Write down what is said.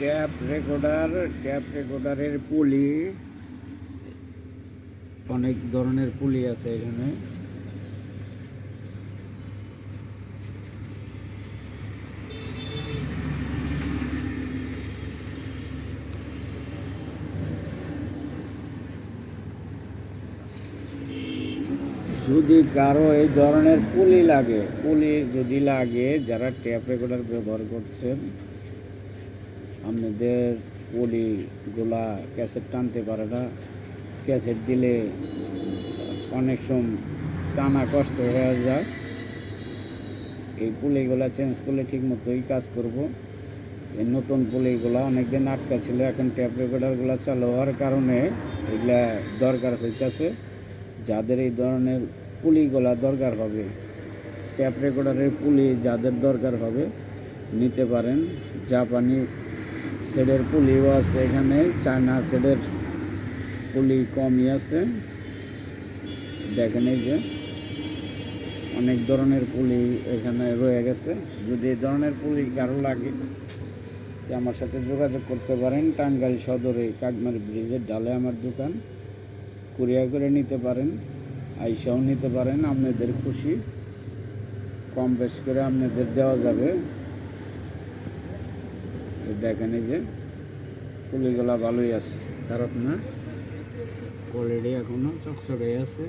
Tap recorder, tap রেকর্ডারের পুলি। অনেক ধরনের পুলি আছে এখানে। যদি কারও এই ধরনের পুলি লাগে, পুলি যদি লাগে, যারা ট্যাপ রেকর্ডার ব্যবহার করছেন আপনাদের পুলিগুলা ক্যাসেট টানতে পারে না। ক্যাসেট দিলে অনেক সময় টানা কষ্ট হয়ে যায়। এই পুলিগুলা চেঞ্জ করলে ঠিক মতোই কাজ করব। এই নতুন পুলিগুলা অনেকদিন আটকা ছিল, এখন ট্যাপ রেকর্ডারগুলো চালু হওয়ার কারণে এগুলা দরকার হইতেছে। যাদের এই ধরনের পুলিগুলা দরকার হবে, ট্যাপ রেকর্ডারের পুলি যাদের দরকার হবে, নিতে পারেন। জাপানি সেডের পুলিও আছে এখানে, চায়না সেডের পুলি কমই আছে। দেখেন এই যে, অনেক ধরনের পুলি এখানে রয়ে গেছে। যদি এই ধরনের পুলি কারও লাগে তো আমার সাথে যোগাযোগ করতে পারেন, টাঙ্গাইল সদরে কাকমার ব্রিজের ডালে আমার দোকান। কুরিয়ার করে নিতে পারেন, আইসাও নিতে পারেন, আপনাদের খুশি। কম বেশ করে আপনাদের দেওয়া যাবে। দেখেন এই যে ফুলিগুলা ভালোই আছে। খারাপ না। কোয়ালিটি এখনও চকচকে আছে।